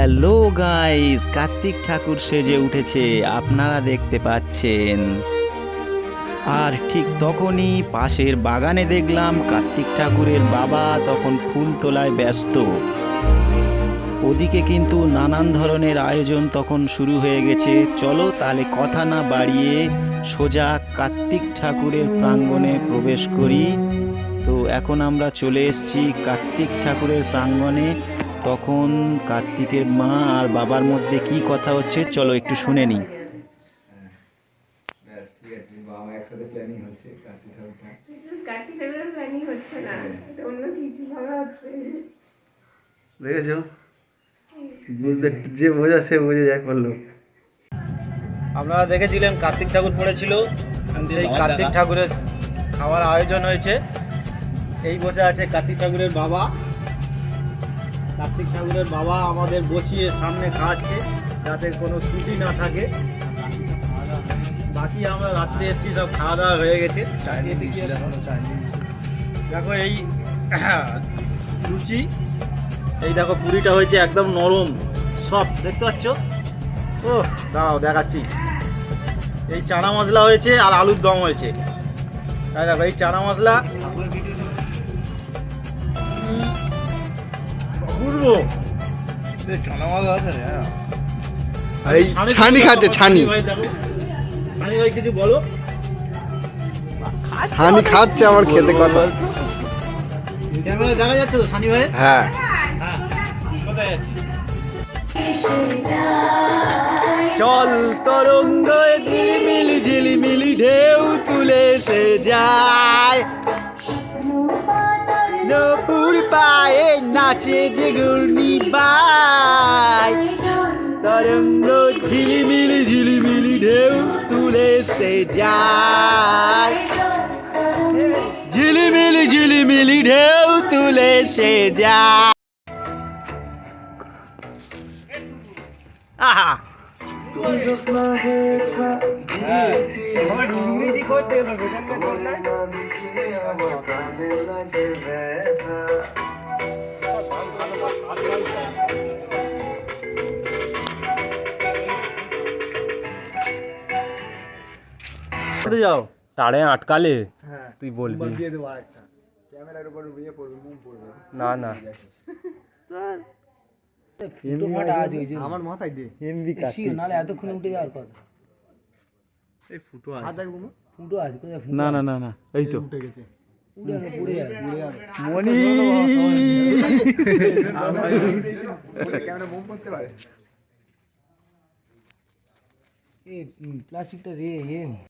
Hello guys, Kartik ঠাকুর সেজে উঠেছে, আপনারা দেখতে পাচ্ছেন। আর ঠিক তখনই পাশের বাগানে দেখলাম কার্তিক ঠাকুরের বাবা তখন ফুল তোলায় ব্যস্ত। ওদিকে কিন্তু নানান ধরনের আয়োজন তখন শুরু হয়ে গেছে। চলো তাহলে কথা না বাড়িয়ে সোজা কার্তিক ঠাকুরের প্রাঙ্গণে প্রবেশ করি। তো এখন আমরা চলে এসেছি কার্তিক ঠাকুরের প্রাঙ্গণে। তখন কার্তিকের মা আর বাবার মধ্যে কি কথা হচ্ছে চলো একটু শুনে নিই। ব্যাস ঠিক আছে বাবা মা একসাথে প্ল্যানিং হচ্ছে কার্তিক ঠাকুরটা কার্তিক ঠাকুরের প্ল্যানিং হচ্ছে না এটা অন্য কিছু ভাবা হচ্ছে। দেখেছ? বুঝতে যে বোঝা সে বুঝে যায় করল। আপনারা দেখেছিলেন কার্তিক ঠাকুর পড়েছিল সেই কার্তিক ঠাকুরের খাওয়ার আয়োজন হয়েছে। এই বসে আছে কার্তিক ঠাকুরের বাবা। কার্তিক ঠাকুরের বাবা আমাদের বসিয়ে সামনে খাওয়াচ্ছে যাতে কোনো ত্রুটি না থাকে। বাকি আমরা রাত্রে এসেছি সব খাওয়া দাওয়া হয়ে গেছে। দেখো এই লুচি এই দেখো পুরিটা হয়েছে একদম নরম সব দেখতে পাচ্ছ? ও দাঁড়াও দেখাচ্ছি। এই চানা মশলা হয়েছে আর আলুর দম হয়েছে। তাই দেখো এই চানা মশলা আর এই ছানি খাচ্ছে ছানি। ছানি ভাই কিছু বলো। ছানি খাচ্ছে আমার খেতে কথা। ক্যামেরা দেখা যাচ্ছে তো সানি ভাইয়ের? হ্যাঁ। হ্যাঁ কোথায় চল তরঙ্গ ঝিলিমিলি ঝিলিমিলি ঢেউ তুলে সে যায়। পায়ে নাচে যে ঘূর্ণি বাই তরঙ্গ ঝিলিমিলি ঝিলিমিলি ঢেউ তুলে সে যায়। ঝিলিমিলি ঝিলিমিলি ঢেউ তুলে সে যায়। আহা। যাও। তারে আটকালে? হ্যাঁ। তুই বলবি। ইয়ে না না। আমার মাথায় দে। এমবি নাহলে এতক্ষণ উঠে যাওয়ার কথা। এই ফুটো হাত না? ফুটো আছে না না না না। এই তো। উঠে গেছে। মনি! প্লাস্টিকটা রে এ।